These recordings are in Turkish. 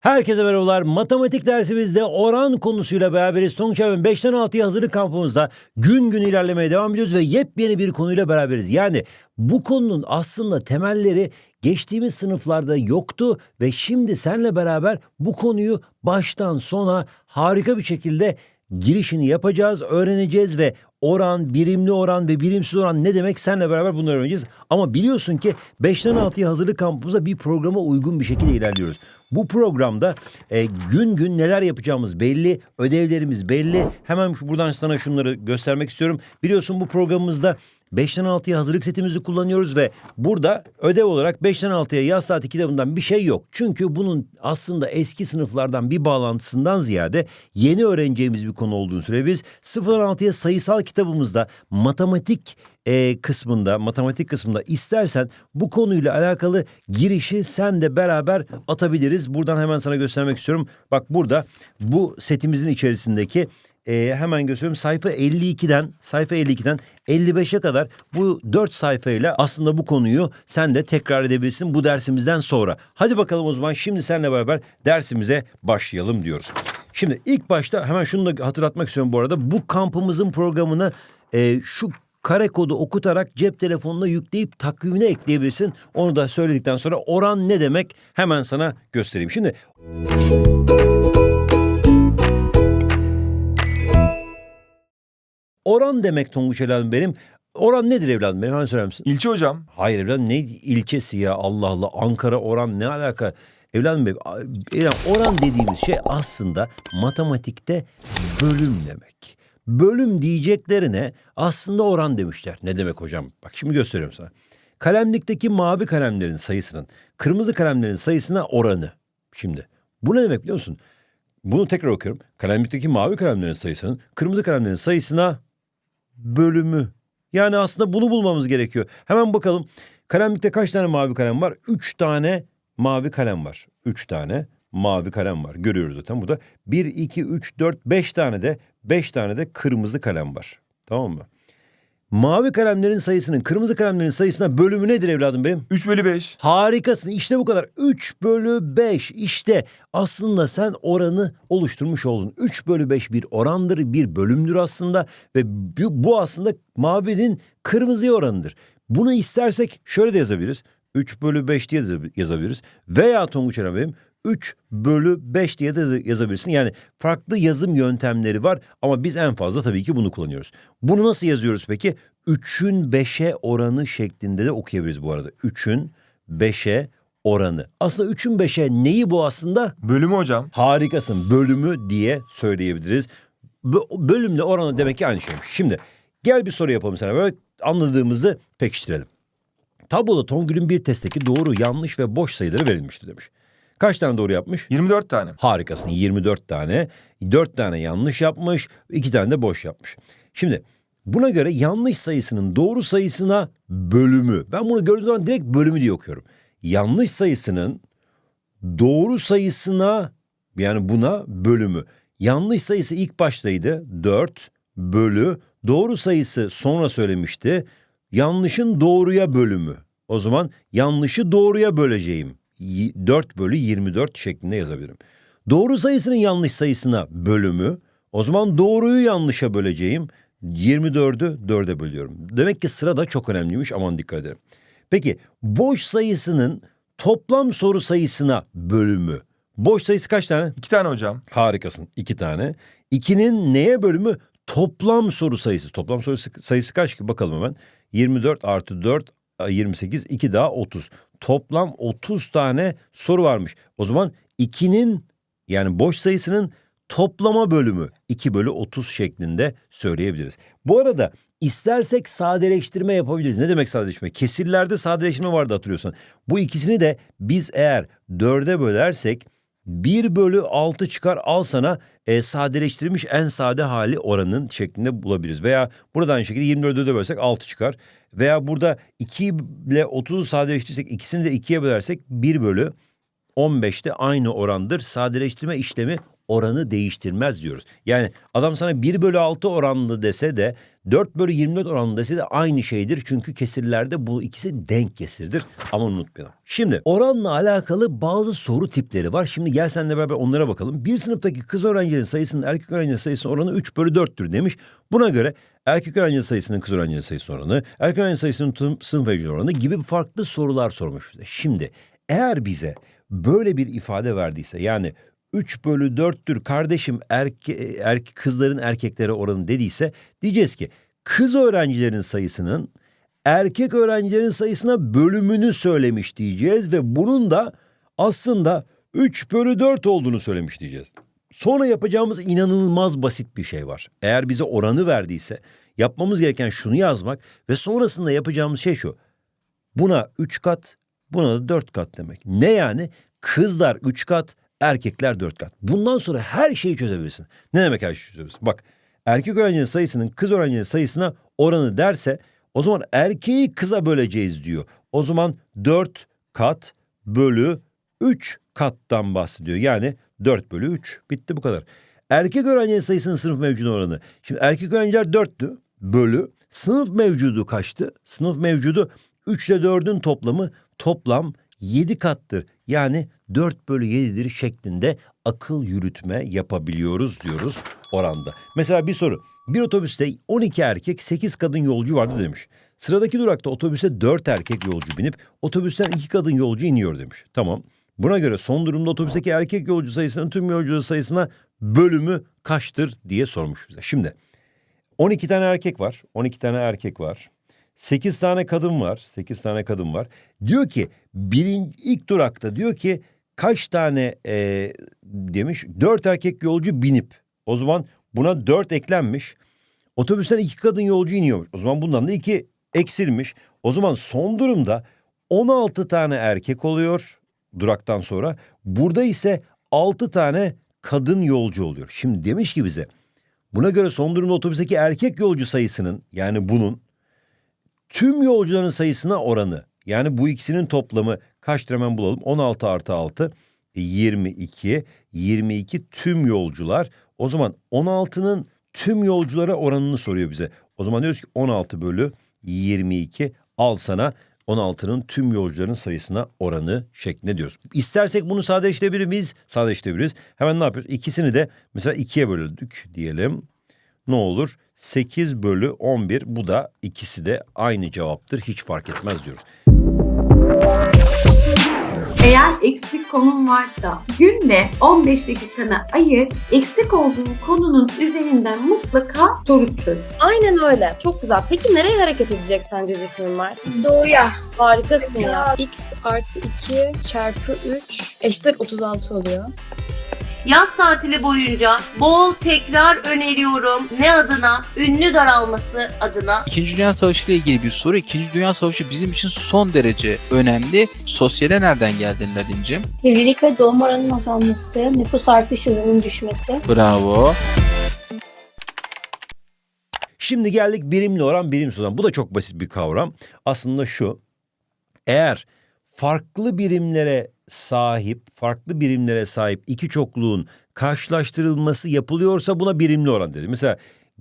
Herkese merhabalar. Matematik dersimizde oran konusuyla beraberiz. Tonguçav'ın 5'ten 6'ya hazırlık kampımızda gün gün ilerlemeye devam ediyoruz ve yepyeni bir konuyla beraberiz. Yani bu konunun aslında temelleri geçtiğimiz sınıflarda yoktu ve şimdi senle beraber bu konuyu baştan sona harika bir şekilde girişini yapacağız, öğreneceğiz ve oran, birimli oran ve birimsiz oran ne demek senle beraber bunları öğreneceğiz. Ama biliyorsun ki 5'ten 6'ya hazırlık kampımızda bir programa uygun bir şekilde ilerliyoruz. Bu programda e, gün gün neler yapacağımız belli, ödevlerimiz belli. Hemen şu, buradan sana şunları göstermek istiyorum. Biliyorsun bu programımızda 5'ten 6'ya hazırlık setimizi kullanıyoruz ve burada ödev olarak 5'ten 6'ya yaz saati kitabından bir şey yok. Çünkü bunun aslında eski sınıflardan bir bağlantısından ziyade yeni öğreneceğimiz bir konu olduğunu söyleyebiliriz. 0'dan 6'ya sayısal kitabımızda matematik e, kısmında, matematik kısmında istersen bu konuyla alakalı girişi sen de beraber atabiliriz. Buradan hemen sana göstermek istiyorum. Bak burada bu setimizin içerisindeki e, hemen gösteriyorum. Sayfa 52'den sayfa 52'den 55'e kadar bu 4 sayfayla aslında bu konuyu sen de tekrar edebilirsin bu dersimizden sonra. Hadi bakalım o zaman şimdi seninle beraber dersimize başlayalım diyoruz. Şimdi ilk başta hemen şunu da hatırlatmak istiyorum bu arada. Bu kampımızın programını e, şu kare kodu okutarak cep telefonuna yükleyip takvimine ekleyebilirsin. Onu da söyledikten sonra oran ne demek hemen sana göstereyim. Şimdi oran demek Tonguç evladım benim. Oran nedir evladım benim? Hemen söyler misin? İlçe hocam. Hayır evladım ne ilçesi ya Allah Allah Ankara oran ne alaka? Evladım benim evladım, oran dediğimiz şey aslında matematikte bölüm demek. Bölüm diyeceklerine aslında oran demişler. Ne demek hocam? Bak şimdi gösteriyorum sana. Kalemlikteki mavi kalemlerin sayısının kırmızı kalemlerin sayısına oranı. Şimdi bu ne demek biliyor musun? Bunu tekrar okuyorum. Kalemlikteki mavi kalemlerin sayısının kırmızı kalemlerin sayısına bölümü. Yani aslında bunu bulmamız gerekiyor. Hemen bakalım. Kalemlikte kaç tane mavi kalem var? Üç tane mavi kalem var. Üç tane mavi kalem var. Görüyoruz zaten burada. Bir, iki, üç, dört, beş tane de beş tane de kırmızı kalem var. Tamam mı? Mavi kalemlerin sayısının kırmızı kalemlerin sayısına bölümü nedir evladım benim? 3 bölü 5. Harikasın işte bu kadar 3 bölü 5 işte aslında sen oranı oluşturmuş oldun. 3 bölü 5 bir orandır bir bölümdür aslında ve bu, aslında mavinin kırmızı oranıdır. Bunu istersek şöyle de yazabiliriz 3 bölü 5 diye de yazabiliriz veya Tonguç Eren Bey'im 3 bölü 5 diye de yazabilirsin. Yani farklı yazım yöntemleri var ama biz en fazla tabii ki bunu kullanıyoruz. Bunu nasıl yazıyoruz peki? 3'ün 5'e oranı şeklinde de okuyabiliriz bu arada. 3'ün 5'e oranı. Aslında 3'ün 5'e neyi bu aslında? Bölümü hocam. Harikasın bölümü diye söyleyebiliriz. Bö- bölümle oranı demek ki aynı şeymiş. Şimdi gel bir soru yapalım sana böyle anladığımızı pekiştirelim. Tabloda Tongül'ün bir testteki doğru, yanlış ve boş sayıları verilmişti demiş. Kaç tane doğru yapmış? 24 tane. Harikasın 24 tane. 4 tane yanlış yapmış. 2 tane de boş yapmış. Şimdi buna göre yanlış sayısının doğru sayısına bölümü. Ben bunu gördüğüm zaman direkt bölümü diye okuyorum. Yanlış sayısının doğru sayısına yani buna bölümü. Yanlış sayısı ilk baştaydı 4 bölü. Doğru sayısı sonra söylemişti. Yanlışın doğruya bölümü. O zaman yanlışı doğruya böleceğim. Y- 4 bölü 24 şeklinde yazabilirim. Doğru sayısının yanlış sayısına bölümü. O zaman doğruyu yanlışa böleceğim. 24'ü 4'e bölüyorum. Demek ki sırada çok önemliymiş aman dikkat edelim. Peki boş sayısının toplam soru sayısına bölümü. Boş sayısı kaç tane? 2 tane hocam. Harikasın. iki tane. İkinin neye bölümü? Toplam soru sayısı. Toplam soru sayısı kaç ki? Bakalım hemen. 24 artı 4 28 2 daha 30. Toplam 30 tane soru varmış. O zaman 2'nin yani boş sayısının toplama bölümü 2 bölü 30 şeklinde söyleyebiliriz. Bu arada istersek sadeleştirme yapabiliriz. Ne demek sadeleştirme? Kesirlerde sadeleştirme vardı hatırlıyorsan. Bu ikisini de biz eğer 4'e bölersek 1 bölü 6 çıkar al sana e, sadeleştirilmiş en sade hali oranın şeklinde bulabiliriz. Veya burada aynı şekilde 24'e de bölsek 6 çıkar. Veya burada 2 ile 30'u sadeleştirirsek ikisini de 2'ye bölersek 1 bölü 15'te aynı orandır. Sadeleştirme işlemi oranı değiştirmez diyoruz. Yani adam sana 1 bölü 6 oranlı dese de 4 bölü 24 oranlı dese de aynı şeydir. Çünkü kesirlerde bu ikisi denk kesirdir. Ama unutmayalım. Şimdi oranla alakalı bazı soru tipleri var. Şimdi gel seninle beraber onlara bakalım. Bir sınıftaki kız öğrencilerin sayısının erkek öğrencilerin sayısının oranı 3 bölü 4'tür demiş. Buna göre erkek öğrenci sayısının kız öğrenci sayısı oranı, erkek öğrenci sayısının tüm sınıf mevcut oranı gibi farklı sorular sormuş bize. Şimdi eğer bize böyle bir ifade verdiyse yani 3 bölü 4'tür kardeşim erke, erke, kızların erkeklere oranı dediyse diyeceğiz ki kız öğrencilerin sayısının erkek öğrencilerin sayısına bölümünü söylemiş diyeceğiz ve bunun da aslında 3 bölü 4 olduğunu söylemiş diyeceğiz. Sonra yapacağımız inanılmaz basit bir şey var. Eğer bize oranı verdiyse yapmamız gereken şunu yazmak ve sonrasında yapacağımız şey şu. Buna 3 kat, buna da 4 kat demek. Ne yani? Kızlar 3 kat, erkekler 4 kat. Bundan sonra her şeyi çözebilirsin. Ne demek her şeyi çözebilirsin? Bak erkek öğrencinin sayısının kız öğrencinin sayısına oranı derse o zaman erkeği kıza böleceğiz diyor. O zaman 4 kat bölü 3 kattan bahsediyor. Yani 4 bölü 3. Bitti bu kadar. Erkek öğrencinin sayısının sınıf mevcudu oranı. Şimdi erkek öğrenciler 4'tü bölü. Sınıf mevcudu kaçtı? Sınıf mevcudu 3 ile 4'ün toplamı toplam 7 kattır. Yani 4 bölü 7'dir şeklinde akıl yürütme yapabiliyoruz diyoruz oranda. Mesela bir soru. Bir otobüste 12 erkek 8 kadın yolcu vardı demiş. Sıradaki durakta otobüse 4 erkek yolcu binip otobüsten 2 kadın yolcu iniyor demiş. Tamam. Buna göre son durumda otobüsteki erkek yolcu sayısının tüm yolcu sayısına bölümü kaçtır diye sormuş bize. Şimdi 12 tane erkek var. 12 tane erkek var. 8 tane kadın var. 8 tane kadın var. Diyor ki birinci ilk durakta diyor ki kaç tane e, demiş 4 erkek yolcu binip o zaman buna 4 eklenmiş. Otobüsten 2 kadın yolcu iniyormuş. O zaman bundan da 2 eksilmiş. O zaman son durumda 16 tane erkek oluyor duraktan sonra. Burada ise 6 tane kadın yolcu oluyor. Şimdi demiş ki bize buna göre son durumda otobüsteki erkek yolcu sayısının yani bunun tüm yolcuların sayısına oranı. Yani bu ikisinin toplamı kaçtır hemen bulalım. 16 artı 6 22. 22 tüm yolcular. O zaman 16'nın tüm yolculara oranını soruyor bize. O zaman diyoruz ki 16 bölü 22 al sana 16'nın tüm yolcuların sayısına oranı şeklinde diyoruz. İstersek bunu sadeleştirebilir miyiz? Sadeleştirebiliriz. Hemen ne yapıyoruz? İkisini de mesela ikiye böldük diyelim. Ne olur? 8 bölü 11 bu da ikisi de aynı cevaptır. Hiç fark etmez diyoruz. Eğer eksik konun varsa günde 15 dakikanı ayır, eksik olduğun konunun üzerinden mutlaka soru çöz. Aynen öyle. Çok güzel. Peki nereye hareket edecek sence cismin var? Doğuya. Harikasın ya. X artı 2 çarpı 3 eşittir 36 oluyor. Yaz tatili boyunca bol tekrar öneriyorum. Ne adına? Ünlü daralması adına. İkinci Dünya Savaşı ile ilgili bir soru. İkinci Dünya Savaşı bizim için son derece önemli. Sosyale nereden geldin Nadincim? Evlilik ve doğum oranının azalması, nüfus artış hızının düşmesi, Bravo. Şimdi geldik birimli oran, birimsiz oran. Bu da çok basit bir kavram. Aslında şu. Eğer farklı birimlere sahip, farklı birimlere sahip iki çokluğun karşılaştırılması yapılıyorsa buna birimli oran dedi. Mesela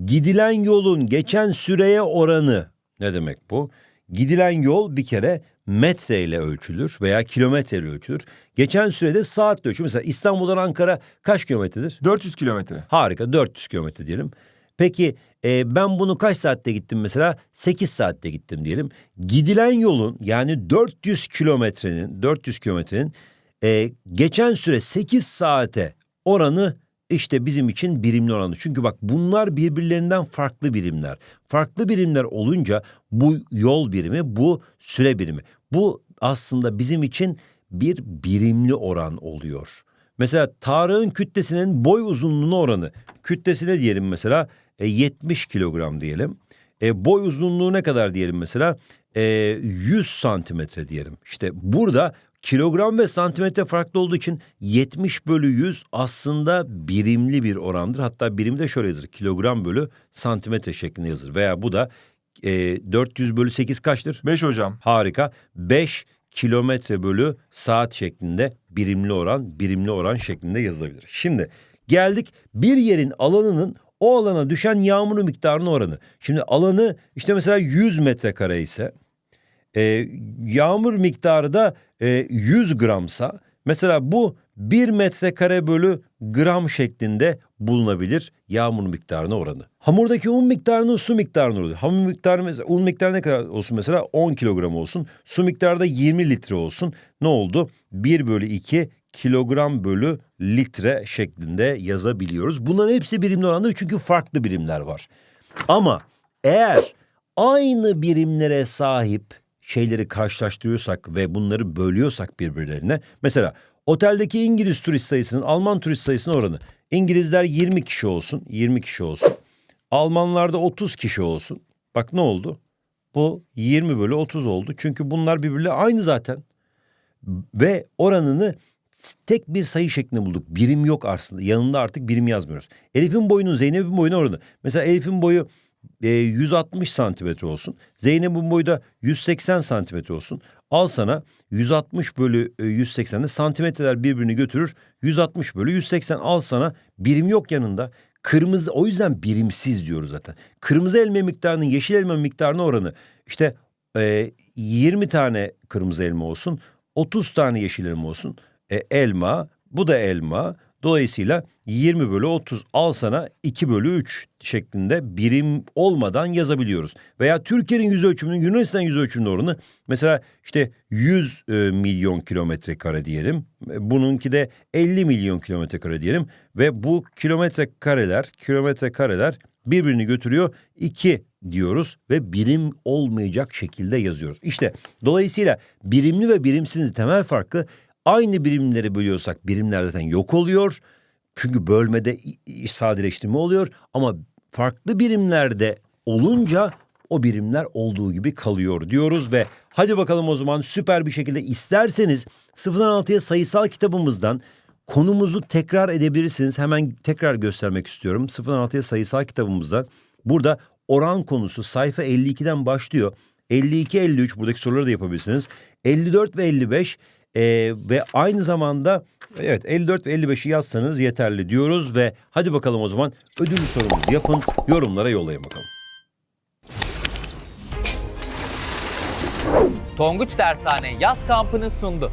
gidilen yolun geçen süreye oranı ne demek bu? Gidilen yol bir kere metre ile ölçülür veya kilometre ile ölçülür. Geçen sürede saatle ölçülür. Mesela İstanbul'dan Ankara kaç kilometredir? 400 kilometre. Harika 400 kilometre diyelim. Peki e, ben bunu kaç saatte gittim mesela? 8 saatte gittim diyelim. Gidilen yolun yani 400 kilometrenin 400 kilometrenin e, geçen süre 8 saate oranı işte bizim için birimli oranı. Çünkü bak bunlar birbirlerinden farklı birimler. Farklı birimler olunca bu yol birimi, bu süre birimi. Bu aslında bizim için bir birimli oran oluyor. Mesela Tarık'ın kütlesinin boy uzunluğuna oranı. Kütlesine diyelim mesela e, 70 kilogram diyelim. E, boy uzunluğu ne kadar diyelim mesela? E, 100 santimetre diyelim. İşte burada kilogram ve santimetre farklı olduğu için 70 bölü 100 aslında birimli bir orandır. Hatta birimi de şöyle yazılır. Kilogram bölü santimetre şeklinde yazılır. Veya bu da e, 400 bölü 8 kaçtır? 5 hocam. Harika. 5 kilometre bölü saat şeklinde birimli oran, birimli oran şeklinde yazılabilir. Şimdi Geldik bir yerin alanının o alana düşen yağmur miktarının oranı. Şimdi alanı işte mesela 100 metrekare ise e, yağmur miktarı da e, 100 gramsa mesela bu 1 metrekare bölü gram şeklinde bulunabilir yağmur miktarına oranı. Hamurdaki un miktarının su miktarına oranı. Hamur miktarı un miktarı ne kadar olsun mesela 10 kilogram olsun. Su miktarı da 20 litre olsun. Ne oldu? 1 bölü 2 kilogram bölü litre şeklinde yazabiliyoruz. Bunların hepsi birimli oranda çünkü farklı birimler var. Ama eğer aynı birimlere sahip şeyleri karşılaştırıyorsak ve bunları bölüyorsak birbirlerine mesela oteldeki İngiliz turist sayısının Alman turist sayısının oranı İngilizler 20 kişi olsun 20 kişi olsun. Almanlarda 30 kişi olsun. Bak ne oldu? Bu 20 bölü 30 oldu. Çünkü bunlar birbirle aynı zaten. Ve oranını tek bir sayı şeklinde bulduk. Birim yok aslında. Yanında artık birim yazmıyoruz. Elif'in boyunun Zeynep'in boyuna oranı. Mesela Elif'in boyu e, 160 santimetre olsun. Zeynep'in boyu da 180 santimetre olsun. Al sana 160 bölü e, 180'de santimetreler birbirini götürür. 160 bölü 180 al sana birim yok yanında. Kırmızı o yüzden birimsiz diyoruz zaten. Kırmızı elma miktarının yeşil elma miktarına oranı işte e, 20 tane kırmızı elma olsun. 30 tane yeşil elma olsun. E, elma bu da elma. Dolayısıyla 20 bölü 30 al sana 2 bölü 3 şeklinde birim olmadan yazabiliyoruz. Veya Türkiye'nin yüz ölçümünün Yunanistan yüz ölçümünün oranı mesela işte 100 e, milyon kilometre kare diyelim. E, Bununki de 50 milyon kilometre kare diyelim. Ve bu kilometre kareler, kilometre kareler birbirini götürüyor. 2 diyoruz ve birim olmayacak şekilde yazıyoruz. İşte dolayısıyla birimli ve birimsizin temel farkı aynı birimleri bölüyorsak birimler zaten yok oluyor. Çünkü bölmede sadeleştirme oluyor ama farklı birimlerde olunca o birimler olduğu gibi kalıyor diyoruz ve hadi bakalım o zaman süper bir şekilde isterseniz 0'dan 6'ya sayısal kitabımızdan konumuzu tekrar edebilirsiniz. Hemen tekrar göstermek istiyorum. 0'dan 6'ya sayısal kitabımızda burada oran konusu sayfa 52'den başlıyor. 52-53 buradaki soruları da yapabilirsiniz. 54 ve 55 ee, ve aynı zamanda evet 54 ve 55'i yazsanız yeterli diyoruz ve hadi bakalım o zaman ödül sorumuzu yapın yorumlara yollayın bakalım. Tonguç Dershane yaz kampını sundu.